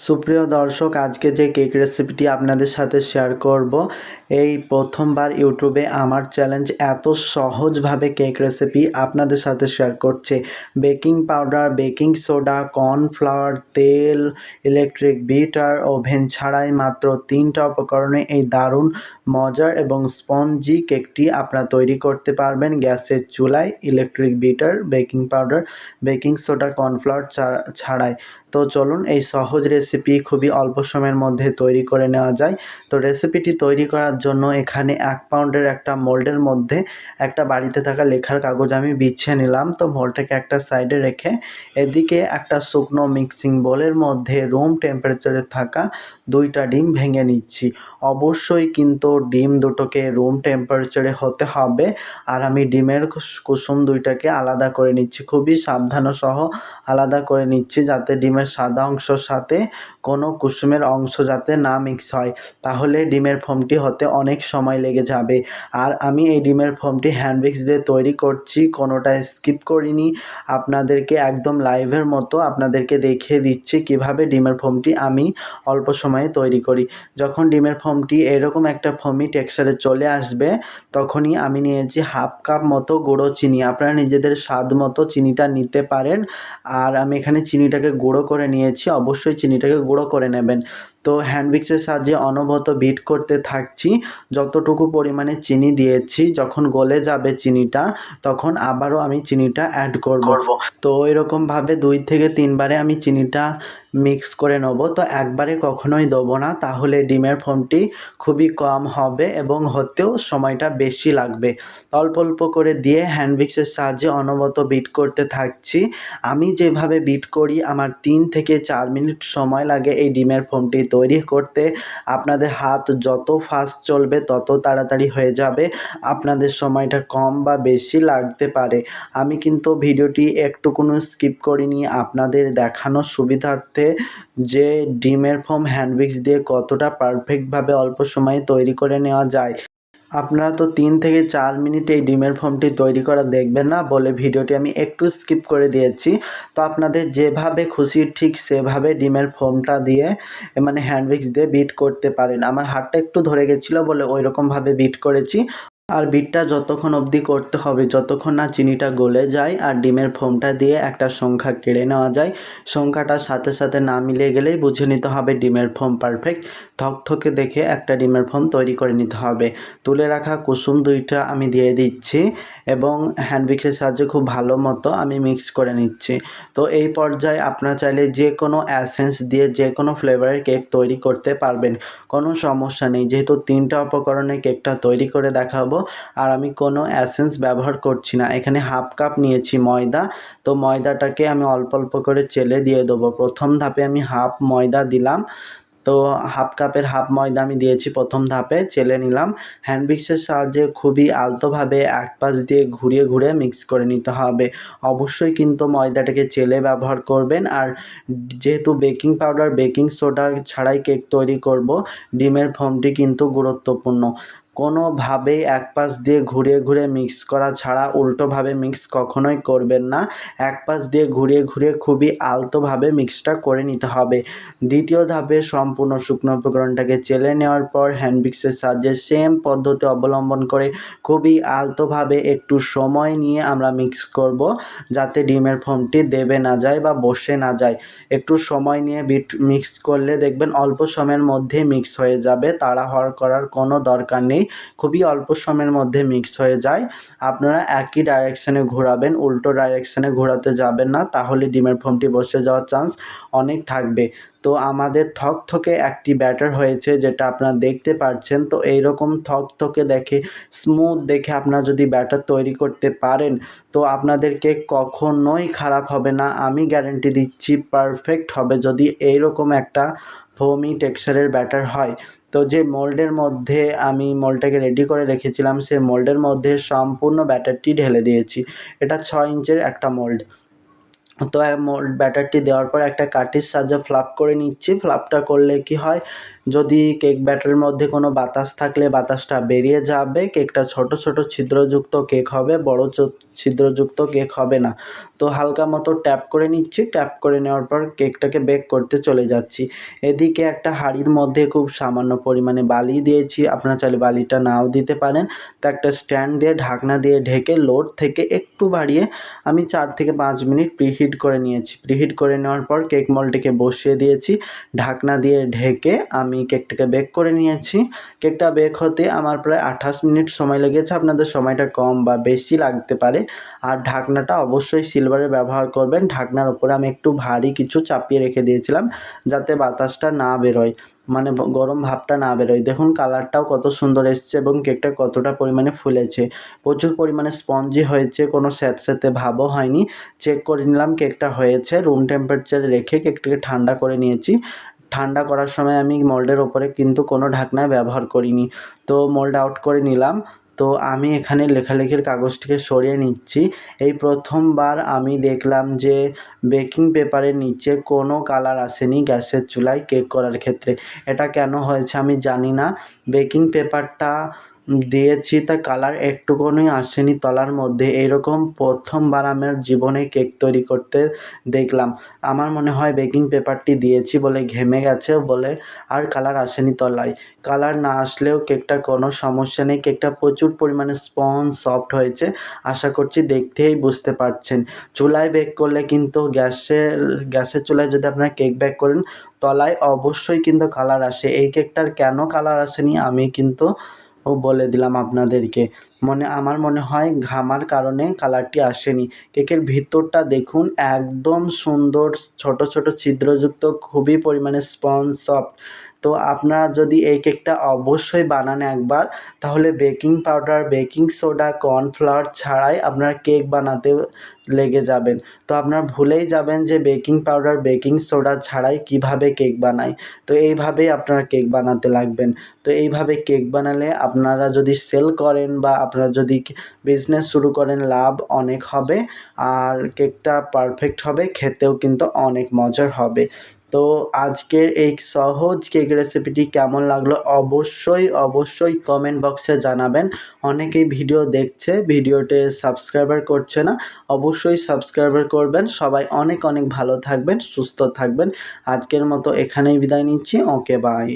সুপ্রিয় দর্শক, আজকে যে কেক রেসিপিটি আপনাদের সাথে শেয়ার করব, এই প্রথমবার ইউটিউবে আমার চ্যালেঞ্জ এত সহজভাবে কেক রেসিপি আপনাদের সাথে শেয়ার করছে। Baking powder, baking soda cornflour তেল ইলেকট্রিক বিটার ওভেন ছাড়াই মাত্র তিনটা উপকরণে এই দারুণ, মজার এবং স্পঞ্জি কেকটি আপনারা তৈরি করতে পারবেন গ্যাসের চুলায় electric beater baking powder baking soda cornflour ছাড়াই। তো চলুন এই সহজ রেসিপি খুবই অল্প সময়ের মধ্যে তৈরি করে নেওয়া যায়। তো রেসিপিটি তৈরি করার জন্য এখানে এক পাউন্ডের একটা মোল্ডের মধ্যে একটা বাড়িতে থাকা লেখার কাগজ আমি বিছিয়ে নিলাম। তো মোল্ডটাকে একটা সাইডে রেখে এদিকে একটা শুকনো মিক্সিং বোলের মধ্যে রুম টেম্পারেচারে থাকা দুইটা ডিম ভেঙে নিচ্ছি। অবশ্যই কিন্তু ডিম দুটোকে রুম টেম্পারেচারে হতে হবে। আর আমি ডিমের কুসুম দুইটাকে আলাদা করে নিচ্ছি। খুবই সাবধান সহ আলাদা করে নিচ্ছি যাতে ডিমের সাদা অংশের সাথে কোনো কুসুমের অংশ যাতে না মিক্স হয়, তাহলে ডিমের ফোমটি হতে অনেক সময় লেগে যাবে। আর আমি এই ডিমের ফোমটি হ্যান্ড মিক্স দিয়ে তৈরি করছি, কোনোটা স্কিপ করিনি। আপনাদেরকে একদম লাইভের মতো আপনাদেরকে দেখিয়ে দিচ্ছি কীভাবে ডিমের ফোমটি আমি অল্প সময়ে তৈরি করি। যখন ডিমের ফোমটি এরকম একটা ফোমি টেক্সচারে চলে আসবে, তখনই আমি নিয়েছি হাফ কাপ মতো গুঁড়ো চিনি। আপনারা নিজেদের স্বাদ মতো চিনিটা নিতে পারেন। আর আমি এখানে চিনিটাকে গুঁড়ো করে নিয়েছি অবশ্যই চিনিটাকে গুঁড়ো করে নেবেন। তো হ্যান্ড মিক্সের সাহায্যে অনবরত বিট করতে থাকছি। যতটুকু পরিমাণে চিনি দিয়েছি যখন গলে যাবে চিনিটা তখন আবারও আমি চিনিটা অ্যাড করব। তো এরকমভাবে দুই থেকে তিনবারে আমি চিনিটা মিক্স করে নেব। তো একবারে কখনোই দেবো না তাহলে ডিমের ফোমটি খুবই কম হবে এবং হতেও সময়টা বেশি লাগবে। অল্প অল্প করে দিয়ে হ্যান্ড মিক্সের সাহায্যে অনবরত বিট করতে থাকছি। আমি যেভাবে বিট করি আমার তিন থেকে চার মিনিট সময় লাগে এই ডিমের ফোমটি তৈরি করতে আপনাদের হাত যত ফাস্ট চলবে তত তাড়াতাড়ি হয়ে যাবে। আপনাদের সময়টা কম বা বেশি লাগতে পারে। আমি কিন্তু ভিডিওটি একটু কোনো স্কিপ করিনি। আপনাদের দেখানোর সুবিধার্থে যে ডিমের ফোম হ্যান্ডবিক্স দিয়ে কতটা পারফেক্টভাবে অল্প সময়ে তৈরি করে নেওয়া যায়। আপনারা তো তিন থেকে চার মিনিট এই ডিমের ফর্মটি তৈরি করা দেখবেন না, বলে ভিডিওটি আমি একটু স্কিপ করে দিয়েছি। তো আপনাদের যেভাবে খুশি, ঠিক সেভাবে ডিমের ফর্মটা দিয়ে মানে হ্যান্ডউইক্স দিয়ে বিট করতে পারেন। আমার হাতটা একটু ধরে গেছিল বলে ওই রকমভাবে বিট করেছি। আর বিটটা যতক্ষণ অবধি করতে হবে, যতক্ষণ না চিনিটা গলে যায় আর ডিমের ফোমটা দিয়ে একটা সংখ্যা কেড়ে নেওয়া যায় সংখ্যাটার সাথে সাথে না মিলে গেলেই বুঝে নিতে হবে ডিমের ফোম পারফেক্ট। থকথকে দেখে একটা ডিমের ফোম তৈরি করে নিতে হবে। তুলে রাখা কুসুম দুইটা আমি দিয়ে দিচ্ছি এবং হ্যান্ড মিক্সের সাহায্যে খুব ভালো মতো আমি মিক্স করে নিচ্ছি। তো এই পর্যায়ে আপনার চাইলে যে কোনো অ্যাসেন্স দিয়ে যে কোনো ফ্লেভারের কেক তৈরি করতে পারবেন। কোনো সমস্যা নেই, যেহেতু তিনটা উপকরণে কেকটা তৈরি করে দেখাবো আর আমি কোনো অ্যাসেন্স ব্যবহার করছি না। এখানে হাফ কাপ নিয়েছি ময়দা। তো ময়দাটাকে আমি অল্প অল্প করে চেলে দিয়ে দেবো। প্রথম ধাপে আমি হাফ ময়দা দিলাম। তো হাফ কাপের হাফ ময়দা আমি দিয়েছি প্রথম ধাপে, চেলে নিলাম। হ্যান্ড মিক্সের সাহায্যে খুবই আলতোভাবে এক পাশ দিয়ে ঘুরিয়ে ঘুরিয়ে মিক্স করে নিতে হবে। অবশ্যই কিন্তু ময়দাটাকে চেলে ব্যবহার করবেন। আর যেহেতু বেকিং পাউডার বেকিং সোডা ছাড়াই কেক তৈরি করব, ডিমের ফর্মটি কিন্তু গুরুত্বপূর্ণ। কোনোভাবেই এক পাশ দিয়ে ঘুরিয়ে ঘুরিয়ে মিক্স করা ছাড়া উল্টোভাবে মিক্স কখনোই করবেন না। এক পাশ দিয়ে ঘুরিয়ে ঘুরিয়ে খুবই আলতোভাবে মিক্সটা করে নিতে হবে। দ্বিতীয় ধাপে সম্পূর্ণ শুকনো উপকরণটাকে চেলে নেওয়ার পর হ্যান্ড মিক্সের সাহায্যে সেম পদ্ধতি অবলম্বন করে খুবই আলতোভাবে একটু সময় নিয়ে আমরা মিক্স করব যাতে ডিমের ফোমটি দেবে না যায় বা বসে না যায়। একটু সময় নিয়ে বিট মিক্স করলে দেখবেন অল্প সময়ের মধ্যে মিক্স হয়ে যাবে, তাড়াহড় করার কোনো দরকার নেই। খুবই অল্প সময়ের মধ্যে মিক্স হয়ে যায়। আপনারা একই ডাইরেকশানে ঘোরাবেন, উল্টো ডাইরেকশানে ঘোরাতে যাবেন না, তাহলে ডিমের ফোমটি বসে যাওয়ার চান্স অনেক থাকবে। তো আমাদের থকথকে একটি ব্যাটার হয়েছে যেটা আপনারা দেখতে পাচ্ছেন তো এইরকম থক থকে দেখে স্মুথ দেখে আপনারা যদি ব্যাটার তৈরি করতে পারেন, তো আপনাদের কেক কখনোই খারাপ হবে না। আমি গ্যারেন্টি দিচ্ছি পারফেক্ট হবে। যদি এইরকম একটা ফোমি টেক্সচারের ব্যাটার হয়। তো যে মোল্ডের মধ্যে আমি মোল্ডটাকে রেডি করে রেখেছিলাম, সে মোল্ডের মধ্যে সম্পূর্ণ ব্যাটারটি ঢেলে দিয়েছি। এটা ছয় ইঞ্চের একটা মোল্ড তো মোল্ড ব্যাটারটি দেওয়ার পর একটা কাঠির সাহায্যে ফ্লাপ করে নিচ্ছি। ফ্লাপটা করলে কি হয়, যদি কেক ব্যাটারের মধ্যে কোনো বাতাস থাকলে বাতাসটা বেরিয়ে যাবে। কেকটা ছোট ছোট ছিদ্রযুক্ত কেক হবে। বড় ছিদ্রযুক্ত কেক হবে না। তো হালকা মতো ট্যাপ করে নিচ্ছি। ট্যাপ করে নেওয়ার পর কেকটাকে বেক করতে চলে যাচ্ছি। এদিকে একটা হাঁড়ির মধ্যে খুব সামান্য পরিমাণে বালি দিয়েছি। আপনারা চাইলে বালিটা নাও দিতে পারেন। তো একটা স্ট্যান্ড দিয়ে ঢাকনা দিয়ে ঢেকে লোড থেকে একটু বাড়িয়ে আমি চার থেকে পাঁচ মিনিট প্রিহিট করে নিয়েছি। প্রিহিট করে নেওয়ার পর কেক মলটিকে বসিয়ে দিয়েছি। ঢাকনা দিয়ে ঢেকে আমি কেকটাকে বেক করে নিয়েছি। কেকটা বেক হতে আমার প্রায় আঠাশ মিনিট সময় লেগেছে। আপনাদের সময়টা কম বা বেশি লাগতে পারে। আর ঢাকনাটা অবশ্যই সিলভারের ব্যবহার করবেন। ঢাকনার উপরে আমি একটু ভারী কিছু চাপিয়ে রেখে দিয়েছিলাম যাতে বাতাসটা না বেরোয় মানে গরম ভাবটা না বেরোয়। দেখুন কালারটাও কত সুন্দর এসছে এবং কেকটা কতটা পরিমাণে ফুলেছে। প্রচুর পরিমাণে স্পঞ্জি হয়েছে, কোনো স্যাঁতস্যাঁতে ভাবও হয়নি। চেক করে নিলাম কেকটা হয়েছে রুম টেম্পারেচারে রেখে কেকটাকে ঠান্ডা করে নিয়েছি। ঠান্ডা করার সময় আমি মোল্ডের ওপরে কিন্তু কোনো ঢাকনা ব্যবহার করিনি। তো মোল্ড আউট করে নিলাম। তো আমি এখানে লেখালেখির কাগজটিকে সরিয়ে নিচ্ছি। এই প্রথমবার আমি দেখলাম যে বেকিং পেপারের নিচে কোনো কালার আসেনি গ্যাসের চুলায় কেক করার ক্ষেত্রে। এটা কেন হয়েছে আমি জানি না। বেকিং পেপারটা দিয়েছি তা কালার একটুকুনি আসেনি তলার মধ্যে। এরকম প্রথমবার আমার জীবনে কেক তৈরি করতে দেখলাম। আমার মনে হয় বেকিং পেপারটি দিয়েছি বলে ঘেমে গেছে বলে আর কালার আসেনি তলায়। কালার না আসলেও কেকটা কোনো সমস্যা নেই। কেকটা প্রচুর পরিমাণে স্পঞ্জ, সফট হয়েছে। আশা করছি দেখতেই বুঝতে পারছেন। চুলায় বেক করলে কিন্তু গ্যাসের গ্যাসের চুলায় যদি আপনারা কেক বেক করেন, তলায় অবশ্যই কিন্তু কালার আসে। এই কেকটার কেন কালার আসেনি আমি কিন্তু ও বলে দিলাম আপনাদেরকে। মনে, আমার মনে হয় ঘামার কারণে কালারটি আসেনি। কেকের ভিতরটা দেখুন, একদম সুন্দর, ছোট ছোট ছিদ্রযুক্ত, খুবই পরিমাণে স্পঞ্জ, সফট। তো আপনারা যদি এই কেকটা অবশ্যই বানান একবার, তাহলে baking powder, baking soda, cornflour ছাড়াই আপনারা কেক বানাতে লেগে যাবেন। তো আপনারা ভুলেই যাবেন যে বেকিং পাউডার, বেকিং সোডা ছাড়াই কীভাবে কেক বানাই। তো এইভাবেই আপনারা কেক বানাতে লাগবেন। তো এইভাবে কেক বানালে আপনারা যদি সেল করেন বা আপনারা যদি বিজনেস শুরু করেন, লাভ অনেক হবে। আর কেকটা পারফেক্ট হবে, খেতেও কিন্তু অনেক মজার হবে। তো আজকের এই সহজ কেক রেসিপিটি কেমন লাগল অবশ্যই অবশ্যই কমেন্ট বক্সে জানাবেন। অনেকেই ভিডিও দেখছে ভিডিওতে সাবস্ক্রাইবার করছে না, অবশ্যই সাবস্ক্রাইবার করবেন। সবাই অনেক অনেক ভালো থাকবেন, সুস্থ থাকবেন। আজকের মতো এখানেই বিদায় নিচ্ছি। Okay bye